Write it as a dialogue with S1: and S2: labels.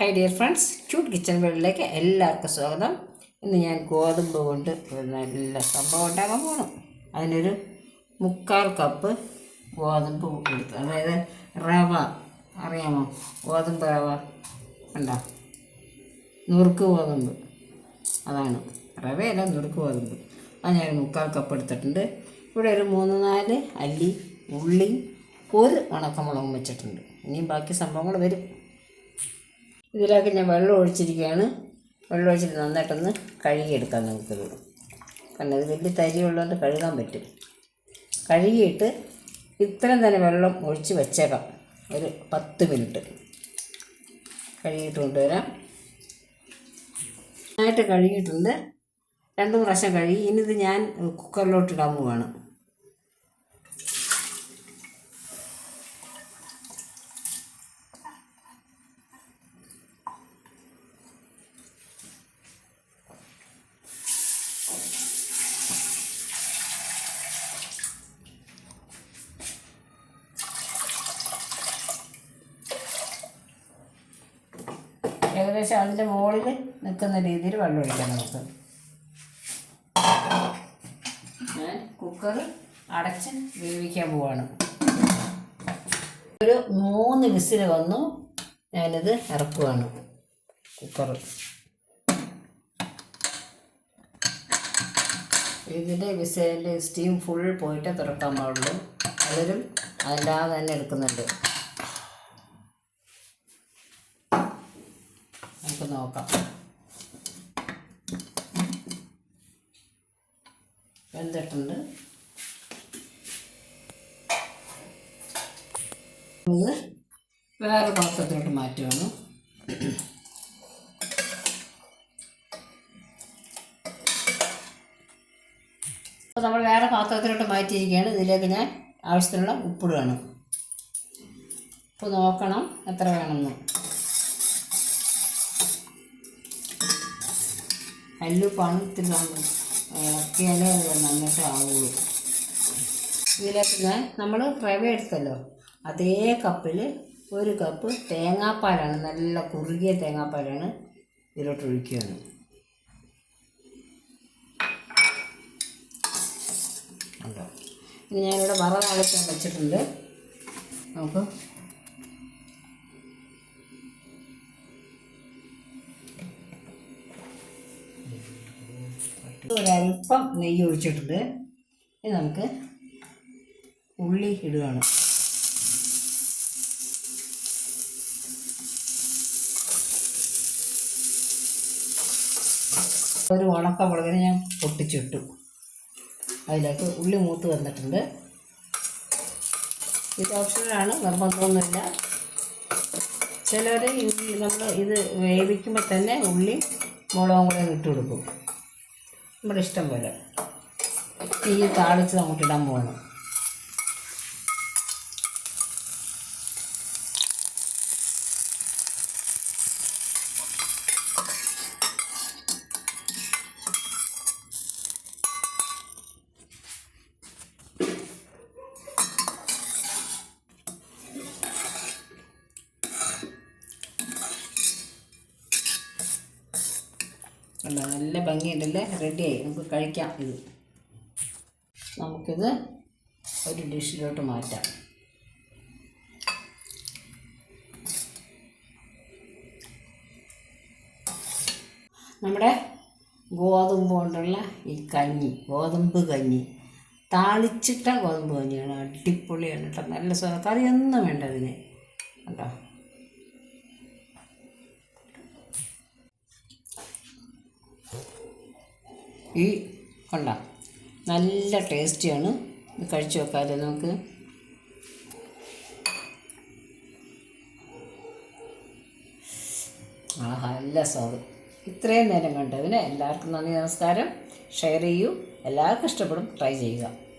S1: Hi dear friends cute kitchen വേൾഡിലേക്ക് എല്ലാവർക്കും സ്വാഗതം. ഇന്ന് ഞാൻ ഗോതമ്പ് കൊണ്ട് നല്ല സംഭവം ഉണ്ടാക്കാൻ പോകണം അതിനൊരു മുക്കാൽ കപ്പ് ഗോതമ്പ് എടുത്തു അതായത് റവ. അറിയാമോ? ഗോതമ്പ് റവ ഉണ്ടോ നുറുക്ക് ഗോതമ്പ്. അതാണ്. റവയല്ല നുറുക്ക് ഗോതമ്പ്. അത് ഞാൻ മുക്കാൽ കപ്പ് എടുത്തിട്ടുണ്ട്. ഇവിടെ ഒരു മൂന്ന് നാല് അല്ലി ഉള്ളി ഒരു ഉണക്കമുളകും വെച്ചിട്ടുണ്ട്. ഇനിയും ബാക്കി സംഭവങ്ങൾ വരും. ഇതിലേക്ക് ഞാൻ വെള്ളം ഒഴിച്ചിരിക്കുകയാണ്. വെള്ളം ഒഴിച്ചിട്ട് നന്നായിട്ടൊന്ന് കഴുകിയെടുക്കാം നമുക്കിത് കാരണം ഇത് വലിയ തരി ഉള്ളതുകൊണ്ട് കഴുകാൻ പറ്റും. കഴുകിയിട്ട് ഇത്രയും തന്നെ വെള്ളം ഒഴിച്ച് വെച്ചേക്കാം. ഒരു പത്ത് മിനിറ്റ്. കഴുകിയിട്ട് കൊണ്ടുവരാം നന്നായിട്ട് കഴുകിയിട്ടുണ്ട്. രണ്ട് പ്രാവശ്യം കഴുകി. ഇനി ഇത് ഞാൻ കുക്കറിലോട്ട് ഇടാൻ പോവാണ്. ഏകദേശം അതിന്റെ മുകളിൽ നിൽക്കുന്ന രീതിയിൽ വെള്ളം ഒഴിക്കാം നമുക്ക് കുക്കർ അടച്ച് വേവിക്കാൻ പോവാണ്. ഒരു മൂന്ന് വിസിൽ വന്നു. ഞാനിത് ഇറക്കുവാണ് കുക്കർ ഇതിന്റെ വിസിലിന്റെ സ്റ്റീം ഫുൾ പോയിട്ട് തുറക്കാൻ പാടുള്ളൂ. അതിലും അല്ലാതെ തന്നെ എടുക്കുന്നുണ്ട്. നമുക്ക് നോക്കാം. വെന്തിട്ടുണ്ട്. ഇത് വേറെ പാത്രത്തിലോട്ട് മാറ്റുകയാണ് അപ്പോൾ നമ്മൾ വേറെ പാത്രത്തിലോട്ട് മാറ്റിയിരിക്കുകയാണ്. ഇതിലേക്ക് ഞാൻ ആവശ്യത്തിനുള്ള ഉപ്പിടുകയാണ് ഉപ്പ് നോക്കണം എത്ര വേണമെന്ന്. ഇത്തിരി കാണുന്നത് ഇളക്കിയാലേ അത് നന്നായിട്ട് ആവുള്ളൂ. ഇതിലേക്ക് ഞാൻ നമ്മൾ റവ എടുത്തല്ലോ അതേ കപ്പിൽ ഒരു കപ്പ് തേങ്ങാപ്പാലാണ് നല്ല കുറുകിയ തേങ്ങാപ്പാലാണ് ഇതിലോട്ട് ഒഴിക്കുകയാണ് ഉണ്ടോ ഇനി ഞാനിവിടെ വറ താളിക്കാൻ വെച്ചിട്ടുണ്ട്. നമുക്ക് ഒരല്പം നെയ്യ് ഒഴിച്ചിട്ടുണ്ട്. ഇനി നമുക്ക് ഉള്ളി ഇടുകയാണ്. ഒരു ഉണക്ക മുളകിനെ ഞാൻ പൊട്ടിച്ചിട്ടു. അതിലേക്ക് ഉള്ളി മൂത്ത് വന്നിട്ടുണ്ട്. ഇത് ഓപ്ഷനാണ് നിർബന്ധമൊന്നുമില്ല. ചിലർ നമ്മൾ ഇത് വേവിക്കുമ്പോൾ തന്നെ ഉള്ളി മുളകും കൂടെ ഇട്ട് കൊടുക്കും. നമ്മുടെ ഇഷ്ടം പോലെ. തീ താളിച്ച് നമുക്ക് ഇടാൻ പോകണം കണ്ടോ? നല്ല ഭംഗിയുണ്ടല്ലേ? റെഡിയായി നമുക്ക് കഴിക്കാം ഇത്. നമുക്കിത് ഒരു ഡിഷിലോട്ട് മാറ്റാം. നമ്മുടെ ഗോതമ്പ് കൊണ്ടുള്ള ഈ കഞ്ഞി ഗോതമ്പ് കഞ്ഞി. താളിച്ചിട്ട ഗോതമ്പ് കഞ്ഞിയാണ്. അടിപൊളിയാണ് കേട്ടോ. നല്ല സ്വാദം. കറിയൊന്നും വേണ്ട അതിന്. കേട്ടോ ഈ കൊണ്ട. നല്ല ടേസ്റ്റിയാണ്. കഴിച്ചു വെക്കാതെ നമുക്ക്. ആഹാ നല്ല സ്വാദ് ഇത്രയും നേരം കണ്ടതിന് എല്ലാവർക്കും നന്ദി നമസ്കാരം. ഷെയർ ചെയ്യൂ. എല്ലാവർക്കും ഇഷ്ടപ്പെടും. ട്രൈ ചെയ്യുക.